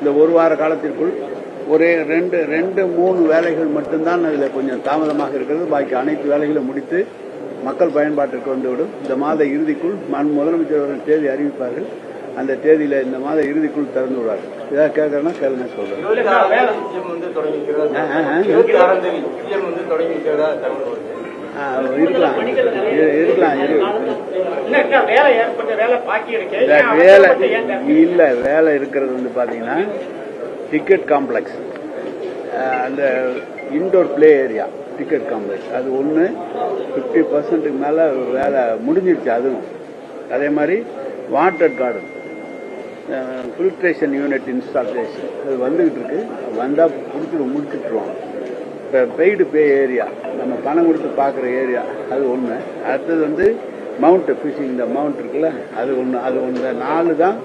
இந்த ஒரு வார காலத்திற்குள் ஒரே ரெண்டு ரெண்டு மூணு வேலைகள் மட்டும்தான் அதில் கொஞ்சம் தாமதமாக இருக்கிறது. பாக்கி அனைத்து வேலைகளும் முடித்து மக்கள் பயன்பாட்டிற்கு வந்துவிடும். இந்த மாத இறுதிக்குள் மன் முதலமைச்சர் தேதி அறிவிப்பார்கள். அந்த தேதியில இந்த மாத இறுதிக்குள் திறந்து விடுவார்கள் ஏதாவது கேட்கறேன்னா கேளுங்க சொல்றேன். இருக்கலாம். இரு- இருக்கலாம் வேலை? இல்ல வேலை இருக்கிறது வந்து பாத்தீங்கன்னா டிக்கெட் காம்ப்ளெக்ஸ் அந்த indoor play area ticket complex அது ஒன்று ஃபிஃப்டி பர்சன்ட்டுக்கு மேலே வேலை முடிஞ்சிருச்சு அதுவும். அதே மாதிரி water garden filtration unit installation அது வந்துகிட்டு இருக்கு. வந்தால் பிடிச்சிருவோம் முடிச்சுட்டுருவோம் இப்போ பெய்டு பே ஏரியா நம்ம பணம் கொடுத்து பார்க்குற ஏரியா அது ஒன்று அடுத்தது வந்து மவுண்ட் ஃபிஷிங் இந்த மவுண்ட் இருக்குல்ல அது ஒன்று அது ஒன்று நாலு தான்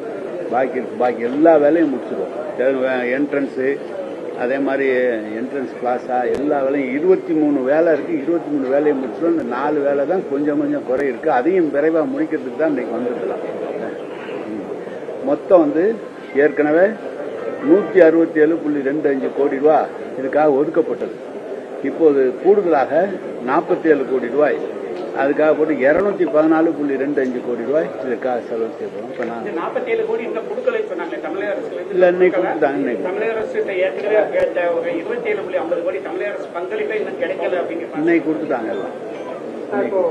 பாக்கி இருக்கு. பாக்கி எல்லா வேலையும் முடிச்சிருவோம். என்ட்ரன்ஸு அதே மாதிரி என்ட்ரன்ஸ் கிளாஸா எல்லா வேலையும் இருபத்தி மூணு வேலை இருக்குது இருபத்தி மூணு வேலையை முடிச்சிடும் இந்த நாலு வேலை தான் கொஞ்சம் கொஞ்சம் குறை இருக்குது அதையும் விரைவாக முடிக்கிறதுக்கு தான் இன்றைக்கி வந்துருக்கலாம். மொத்தம் வந்து ஏற்கனவே நூற்றி அறுபத்தி ஏழு புள்ளி ரெண்டு அஞ்சு கோடி ரூபா இதுக்காக ஒதுக்கப்பட்டது. இப்போது கூடுதலாக நாற்பத்தி ஏழு கோடி ரூபாய். அதுக்காக போட்டு இருநூத்தி பதினாலு புள்ளி ரெண்டு அஞ்சு கோடி ரூபாய் இதுக்காக செலவு செய்யப்படும் இப்போ நான் இந்த 47 கோடி இன்னும் கொடுக்கல சொன்னாங்க. தமிழக அரசுல இருந்து இல்ல, இன்னைக்கு. கொடுத்தாங்க, இன்னைக்கு. தமிழக அரசு ஏற்கனவே கேட்ட ஒரு 27 புள்ளி 50 கோடி தமிழக அரசு பங்களிப்பே இன்னும் கிடைக்கல அப்படிங்கிற இன்னைக்கு கொடுத்துட்டாங்க எல்லாம். இப்போ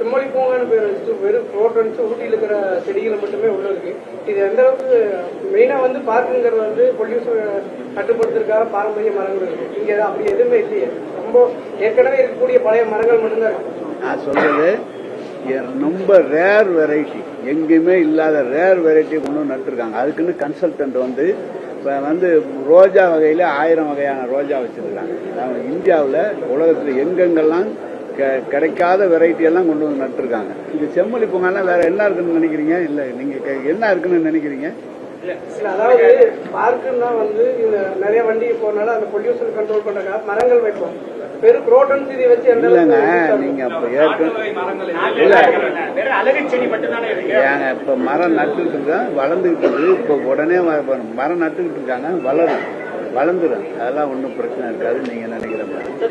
செம்மொழி பூங்கான்னு பேர் வச்சுட்டு வெறும் ப்ரோட்டன்ஸ் ஊட்டியில் இருக்கிற செடிகளை மட்டுமே உள்ள இருக்கு. இது எந்த அளவுக்கு மெயினா வந்து பார்க்குங்கிறது வந்து பொல்யூஷன் கட்டுப்படுத்துறதுக்காக பாரம்பரிய மரங்கள் இருக்கு. இங்க அப்படி எதுவுமே இல்லையே. ரொம்ப ஏற்கனவே இருக்கக்கூடிய பழைய மரங்கள் மட்டும்தான் நான் சொல்றது ரொம்ப ரேர் வெரைட்டி எங்கேயுமே இல்லாத ரேர் வெரைட்டி கொண்டு நட்டுருக்காங்க. அதுக்குன்னு கன்சல்டன்ட் வந்து இப்போ வந்து ரோஜா வகையில் ஆயிரம் வகையான ரோஜா வச்சிருக்காங்க. இந்தியாவில் உலகத்தில் எங்கெங்கெல்லாம் கிடைக்காத வெரைட்டி எல்லாம் கொண்டு வந்து நட்டுருக்காங்க. இது செம்மொழி பூங்காலாம் வேற என்ன இருக்குன்னு நினைக்கிறீங்க? இல்லை நீங்கள் என்ன இருக்குன்னு நினைக்கிறீங்க? அதாவது பார்க்குன்னா வந்து இந்த நிறைய வண்டி போறனால அந்த பொல்யூஷன் கண்ட்ரோல் பண்றதுக்காக மரங்கள் வைப்போம். இல்லைங்க நீங்க இருக்கு. ஏங்க இப்ப மரம் நட்டுக்கிட்டு இருக்கோம் வளர்ந்துகிட்டு இருக்கு. இப்ப உடனே மரம் நட்டுக்கிட்டு இருக்காங்க. வளரும். வளர்ந்துடும் அதெல்லாம் ஒன்றும் பிரச்சனை இருக்காது நீங்க நினைக்கிற மாதிரி. இப்ப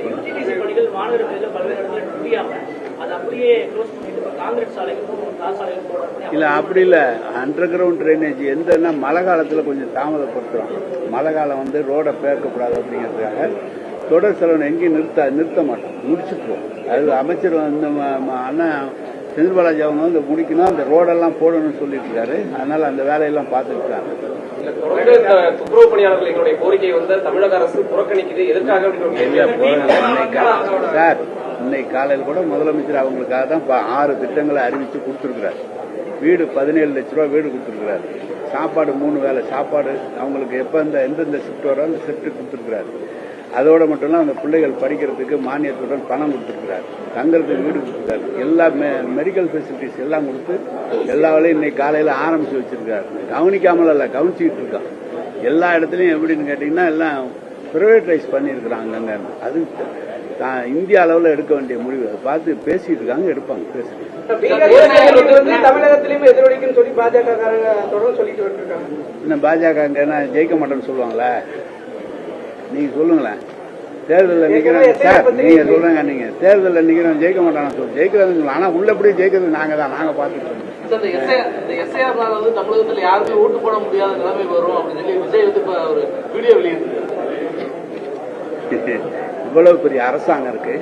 இல்ல அப்படி இல்ல. அண்டர் கிரவுண்ட் ட்ரைனேஜ் எந்தன்னா மழை காலத்துல கொஞ்சம் தாமதப்படுத்துறோம். மழை காலம் வந்து ரோட பேர்க்கக்கூடாது அப்படிங்கிறதுக்காக தொடர் செலவு எங்கேயும் நிறுத்த நிறுத்த மாட்டோம். முடிச்சுட்டுருவோம் அது அமைச்சர் வந்து அண்ணன் செந்தில் பாலாஜி அவங்க வந்து முடிக்கணும். அந்த ரோடெல்லாம் போடணும்னு சொல்லிட்டு இருக்காரு அதனால அந்த வேலையெல்லாம் பார்த்துட்டு இருக்காங்க இல்ல தொடர்ந்து இந்த துப்புரவு பணியாளர்கள் எங்களுடைய கோரிக்கை வந்து தமிழக அரசு புறக்கணிக்குது. எதற்காக அப்படி ஒரு இல்ல, கேள்வி? போறேன். இன்னைக்கு கா- சார் இன்னைக்கு காலையில் கூட முதலமைச்சர் அவங்களுக்காக தான் ஆறு திட்டங்களை அறிவிச்சு கொடுத்துருக்கிறார். வீடு பதினேழு லட்ச ரூபா வீடு கொடுத்துருக்கிறார். சாப்பாடு மூணு வேளை சாப்பாடு. அவங்களுக்கு எப்போ இந்த எந்தெந்த ஷிஃப்ட் வரோ அந்த ஷிஃப்ட் கொடுத்துருக்கிறார். அதோட மட்டும் இல்ல அந்த பிள்ளைகள் படிக்கிறதுக்கு மானியத்துடன் பணம் கொடுத்துருக்கிறார். தங்கறதுக்கு வீடு கொடுத்துருக்காரு எல்லா மெடிக்கல் ஃபெசிலிட்டிஸ் எல்லாம் கொடுத்து எல்லா வேலையும் இன்னைக்கு காலையில் ஆரம்பிச்சு வச்சிருக்காரு. கவனிக்காமல் அல்ல கவனிச்சுக்கிட்டு இருக்கான். எல்லா இடத்துலையும் எப்படின்னு கேட்டிங்கன்னா எல்லாம் ப்ரைவேட்டைஸ் பண்ணியிருக்கிறாங்க அது தான் இந்திய அளவில் எடுக்க வேண்டிய முடிவு. அதை பார்த்து பேசிட்டு இருக்காங்க எடுப்பாங்க பேசுறாங்க சொல்லி பாஜக என்ன ஜெயிக்க மாட்டேன்னு சொல்லுவாங்களா. நீங்க சொல்லுங்களேன். தேர்தலில் நிக்கிறோம். சார் நீங்க சொல்றீங்க நீங்க. தேர்தலில் நிக்கிறோம் ஜெயிக்க மாட்டாங்க சொல்லு ஜெயிக்கிறாங்க ஆனா உள்ள எப்படி ஜெயிக்கிறது நாங்க தான் நாங்க பார்த்துட்டு இருக்கோம். சார், இந்த SIR இந்த எஸ்ஐஆர்னால வந்து தமிழகத்துல யாருமே ஓட்டு போட முடியாத நிலைமை வரும் அப்படின்னு சொல்லி விஜய் வந்து இப்ப ஒரு வீடியோ வெளியிட்டு இவ்வளவு பெரிய அரசாங்கம் இருக்கு.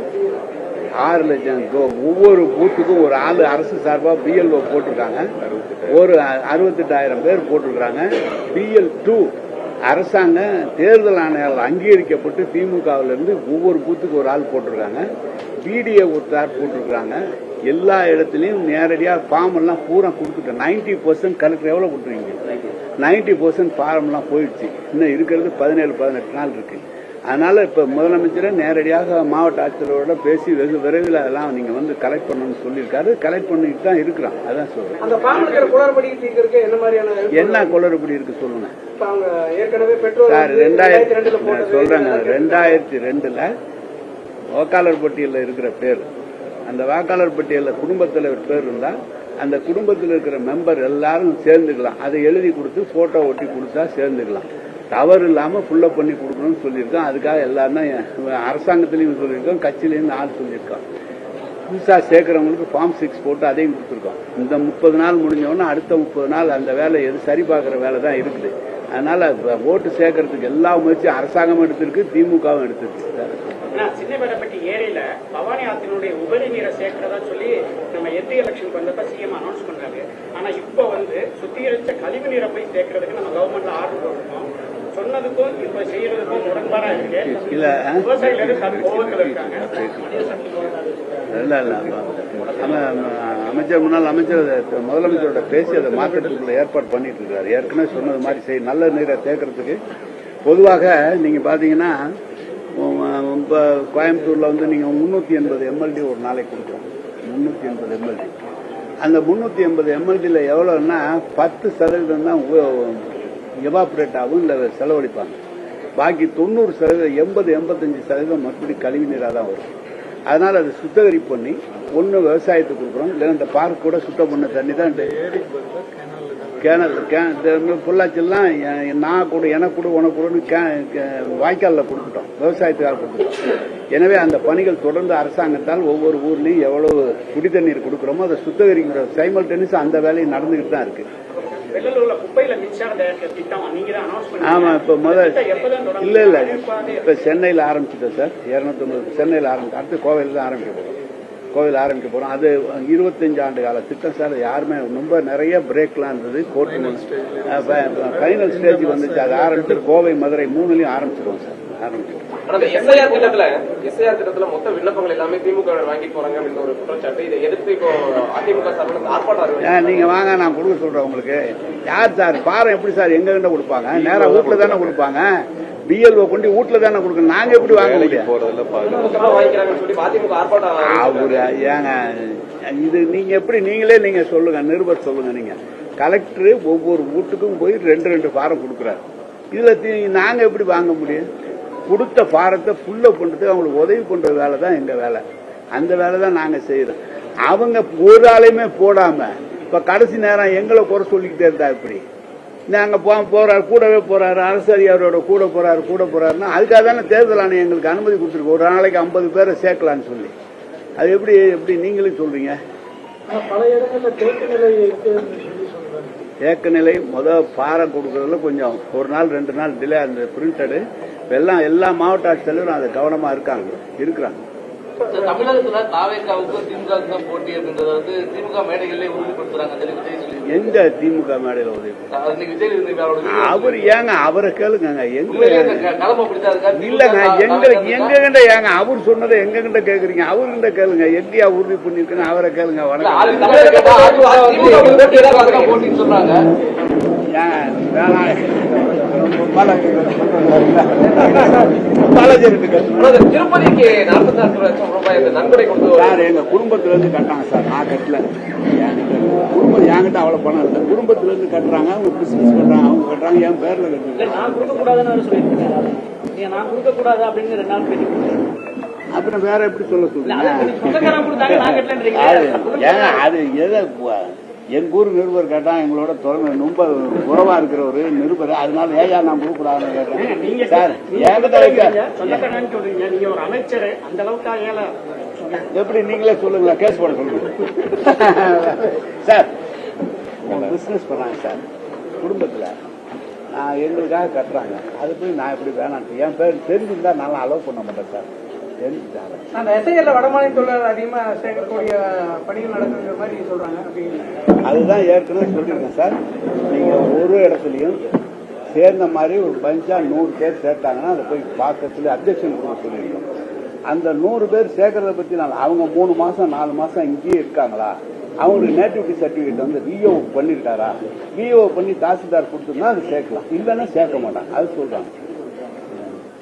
ஆறு லட்சம் ஒவ்வொரு பூத்துக்கும் ஒரு ஆளு அரசு சார்பா பிஎல்ஓ போட்டிருக்காங்க. ஒரு அறுபத்தெட்டாயிரம் பேர் போட்டிருக்காங்க பிஎல் டூ அரசாங்க தேர்தல் ஆணையாளர் அங்கீகரிக்கப்பட்டு திமுகவிலிருந்து ஒவ்வொரு பூத்துக்கு ஒரு ஆள் போட்டிருக்காங்க. பிடிஏ ஒருத்தார் போட்டிருக்காங்க. எல்லா இடத்துலையும் நேரடியாக ஃபார்ம் எல்லாம் பூரா கொடுத்துட்டோம் நைன்டி பர்சன்ட் கலெக்டர் எவ்வளோ கொடுத்துருவீங்க நைன்டி பர்சன்ட் ஃபார்ம்லாம் போயிடுச்சு. இன்னும் இருக்கிறது பதினேழு பதினெட்டு நாள் இருக்குது அதனால இப்ப முதலமைச்சரை நேரடியாக மாவட்ட ஆட்சியரோட பேசி வெகு விரைவில் அதெல்லாம் நீங்க வந்து கலெக்ட் பண்ணணும்னு சொல்லியிருக்காரு. கலெக்ட் பண்ணிட்டு தான் இருக்கிறோம் அதான் சொல்றேன். என்ன குளறுபடி இருக்கு சொல்லுங்க. சார் ரெண்டாயிரத்தி சொல்றேங்க. ரெண்டாயிரத்தி ரெண்டுல வாக்காளர் பட்டியலில் இருக்கிற பேர். அந்த வாக்காளர் பட்டியலில் குடும்பத் தலைவர் பேர் இருந்தா அந்த குடும்பத்தில் இருக்கிற மெம்பர் எல்லாரும் சேர்ந்துக்கலாம். அதை எழுதி கொடுத்து போட்டோ ஒட்டி கொடுத்தா சேர்ந்துக்கலாம். தவறு இல்லாம ஃபுல்லப் பண்ணி கொடுக்கணும்னு சொல்லியிருக்கோம் அதுக்காக எல்லாருமே அரசாங்கத்திலையும் சொல்லியிருக்கோம் கட்சியிலையும் ஆள் சொல்லியிருக்கோம் புதுசா சேர்க்குறவங்களுக்கு ஃபார்ம் சிக்ஸ் போட்டு அதையும் கொடுத்துருக்கோம் இந்த முப்பது நாள் முடிஞ்சவொன்னே அடுத்த முப்பது நாள் அந்த வேலை எது சரி பார்க்குற வேலை தான் இருக்குது. அதனால ஓட்டு சேர்க்கறதுக்கு எல்லா முயற்சியும் அரசாங்கமும் எடுத்திருக்கு திமுகவும் எடுத்திருக்கு. ஆனா ஏரியில பவானி ஆத்தினுடைய உபரி நீரை சேர்க்கிறதா சொல்லி நம்ம எத்தி எலெக்ஷனுக்கு வந்தப்ப சிஎம் அனௌன்ஸ் பண்ணாரு. ஆனா இப்போ வந்து சுத்திகரிச்ச கழிவு நீரை போய் சேர்க்கறதுக்கு நம்ம கவர்மெண்ட்ல ஆர்டர் போட்டிருக்கோம். சொன்னதுக்கும் இப்ப செய்யறதுக்கும் முரண்பாடா இருக்கு. இல்ல இல்ல இல்ல அம- அமைச்சர் முன்னாள் அமைச்சர் முதலமைச்சரோட பேசி அதை மாற்றத்துக்குள்ள ஏற்பாடு பண்ணிட்டு இருக்காரு. ஏற்கனவே சொன்னது மாதிரி செய் நல்ல நீரை தேக்கிறதுக்கு. பொதுவாக நீங்க பாத்தீங்கன்னா இப்ப கோயம்புத்தூர்ல வந்து நீங்க முன்னூத்தி எண்பது எம்எல்டி ஒரு நாளைக்கு கொடுக்குறோம் முன்னூத்தி எண்பது எம்எல்டி. அந்த முன்னூத்தி எண்பது எம்எல்டியில் எவ்வளவுன்னா பத்து சதவீதம் தான் எவாபரேட் ஆகும் செலவழிப்பாங்க. பாக்கி தொண்ணூறு சதவீதம் எண்பது எண்பத்தஞ்சு சதவீதம் மறுபடியும் கழிவு நீராக தான் வரும். அதனால அதை சுத்தகரிப்பு பண்ணி ஒன்று விவசாயத்துக்கு கொடுக்குறோம் இல்லைன்னா இந்த பார்க் கூட சுத்தம் பண்ண தண்ணி தான் இந்த கேனல் கே- பொள்ளாச்சிலாம் நான் கூட எனக்கு கூட உனக்கு கூடன்னு கே- வாய்க்காலில் கொடுத்துட்டோம் விவசாயத்துக்காக கொடுத்துட்டோம். எனவே அந்த பணிகள் தொடர்ந்து அரசாங்கத்தால் ஒவ்வொரு ஊர்லேயும் எவ்வளவு குடி தண்ணீர் கொடுக்குறோமோ அதை சுத்தகரிக்கிற சைமல் டென்னிஸ் அந்த வேலையும் நடந்துகிட்டு தான் இருக்கு. வெள்ளலூர்ல குப்பையில மின்சாரம் தயாரிக்கிற திட்டம் நீங்க தான் அனௌன்ஸ் ஆமா இப்ப முதல்? இல்ல இல்ல. இப்ப சென்னையில ஆரம்பிச்சிட்டோம் சார்? இருநூத்தி சென்னையில ஆரம்பிச்சு அடுத்து கோவையில் தான் ஆரம்பிக்க போறோம். கோவில் ஆரம்பிக்க போறோம். அது இருபத்தஞ்சு ஆண்டு கால திட்டம் சார். யாருமே ரொம்ப நிறைய பிரேக்லாம் இருந்தது. கோர்ட்டு ஃபைனல் ஸ்டேஜ் வந்துச்சு. அது ஆரம்பிச்சு கோவை மதுரை மூணுலயும் ஆரம்பிச்சிருவோம் சார். ஆரம்பிச்சிருவோம். ஆனா எஸ்ஐஆர் திட்டத்துல எஸ்ஐஆர் திட்டத்துல மொத்த விண்ணப்பங்கள் எல்லாமே திமுக வாங்கி போறாங்க அப்படின்ற ஒரு குற்றச்சாட்டு. இதை எதிர்த்து இப்போ அதிமுக சார்பில் ஆர்ப்பாட்டம் நீங்க வாங்க நான் கொடுக்க சொல்றேன் உங்களுக்கு. யார் சார்? பாரம் எப்படி சார்? எங்க கிட்ட கொடுப்பாங்க? நேரா வீட்டுல தானே கொடுப்பாங்க? பிஎல்ஓ கொண்டு வீட்டுல தானே கொடுக்கணும்? நாங்க எப்படி வாங்க முடியும்? அவரு ஏங்க இது நீங்க எப்படி நீங்களே நீங்க சொல்லுங்க நிருபர் சொல்லுங்க நீங்க. கலெக்டர் ஒவ்வொரு வீட்டுக்கும் போய் ரெண்டு ரெண்டு ஃபாரம் கொடுக்குறாரு. இதுல தி- நாங்க எப்படி வாங்க முடியும்? கொடுத்த ஃபாரத்தை ஃபுல்லப் பண்ணுறதுக்கு அவங்களுக்கு உதவி பண்ற வேலை தான் எங்க வேலை. அந்த வேலை தான் நாங்க செய்யறோம் அவங்க ஒரு ஆளையுமே போடாம இப்ப கடைசி நேரம் எங்களை குறை சொல்லிக்கிட்டே இருந்தா இப்படி நாங்க போ போறாரு கூடவே போறாரு அதிகாரியோட கூட போறாரு கூட போறாருன்னா அதுக்காக தானே தேர்தல் ஆணையம் எங்களுக்கு அனுமதி கொடுத்துருக்கு. ஒரு நாளைக்கு ஐம்பது பேரை சேர்க்கலாம்னு சொல்லி. அது எப்படி எப்படி நீங்களும் சொல்றீங்க? பல இடங்கள்ல தேக்க நிலை ஏக்கநிலை முதல் ஏக்க நிலை முத பாறை கொடுக்கறதுல கொஞ்சம் ஒரு நாள் ரெண்டு நாள் டிலே அந்த பிரிண்டடு எல்லாம் எல்லா மாவட்ட ஆட்சித்தலைவரும் அதை கவனமா இருக்காங்க இருக்கிறாங்க. தமிழகத்துல தாவேக்காவுக்கும் திமுகவுக்கு தான் போட்டி அப்படின்றத வந்து திமுக மேடைகளிலே உறுதிப்படுத்துறாங்க. எந்த திமுக மேடையில் உதவி அவர் ஏங்க அவரை கேளுங்க எங்க இல்லங்க தாவேக்கா எங்க கிட்ட ஏங்க அவர் சொன்னதை எங்க கிட்ட கேக்குறீங்க? அவர்கிட்ட கேளுங்க எங்கேயா உறுதி பண்ணிருக்குன்னு அவரை கேளுங்க வணக்கம். ஏன் திருப்பதிக்கு நாற்பத்தி நாலு லட்சம் ரூபாய் நன்கொடை வர சார் எங்க குடும்பத்துல இருந்து கட்டாங்க சார் நான் கட்டல. என்கிட்ட குடும்பம் என்கிட்ட அவ்வளவு பணம் இல்லை. குடும்பத்துல இருந்து கட்டுறாங்க அவங்க பிசினஸ் பண்றாங்க அவங்க கட்டுறாங்க என் பேர்ல கட்டுறாங்க. நான் கொடுக்க கூடாதுன்னு நீங்க நான் கொடுக்க கூடாது அப்படின்னு ரெண்டு நாள் பேட்டி. அப்புறம் வேற எப்படி சொல்ல ஏங்க அது எதை எங்க ஊர் நிருபர் கேட்டா எங்களோட தொடர்ந்து ரொம்ப உறவா இருக்கிற ஒரு நிருபர். அதனால ஏயா நான் கொடுக்கூடாதுன்னு கேட்டேன். சார் ஏழை எப்படி நீங்களே சொல்லுங்களா? கேஸ் போட சொல்லுங்க. சார் பிசினஸ் பண்ணாங்க சார். குடும்பத்துல நான் எங்களுக்காக கட்டுறாங்க. அது போய் நான் எப்படி வேணான்ட்டு என் பேர் தெரிஞ்சிருந்தா நான் அலோவ் பண்ண மாட்டேன் சார். அந்த எஸ்ஐஎல்ல வடமாநில தொழிலாளர் அதிகமா சேர்க்கக்கூடிய பணிகள் நடக்குங்கிற மாதிரி சொல்றாங்க. அதுதான் ஏற்கனவே சொல்லியிருக்கேன் சார். நீங்க ஒரு இடத்துலயும் சேர்ந்த மாதிரி ஒரு பஞ்சா நூறு பேர் சேர்த்தாங்கன்னா அதை போய் பார்க்கறதுல அப்ஜெக்ஷன் கொடுக்க சொல்லியிருக்கோம். அந்த நூறு பேர் சேர்க்கறத பத்தி நான் அவங்க மூணு மாசம் நாலு மாசம் இங்கேயே இருக்காங்களா? அவங்களுக்கு நேட்டிவிட்டி சர்டிபிகேட் வந்து விஓ பண்ணிருக்காரா? விஓ பண்ணி தாசில்தார் கொடுத்துருந்தா அது சேர்க்கலாம். இல்லைன்னா சேர்க்க மாட்டாங்க. அது சொல்றாங்க.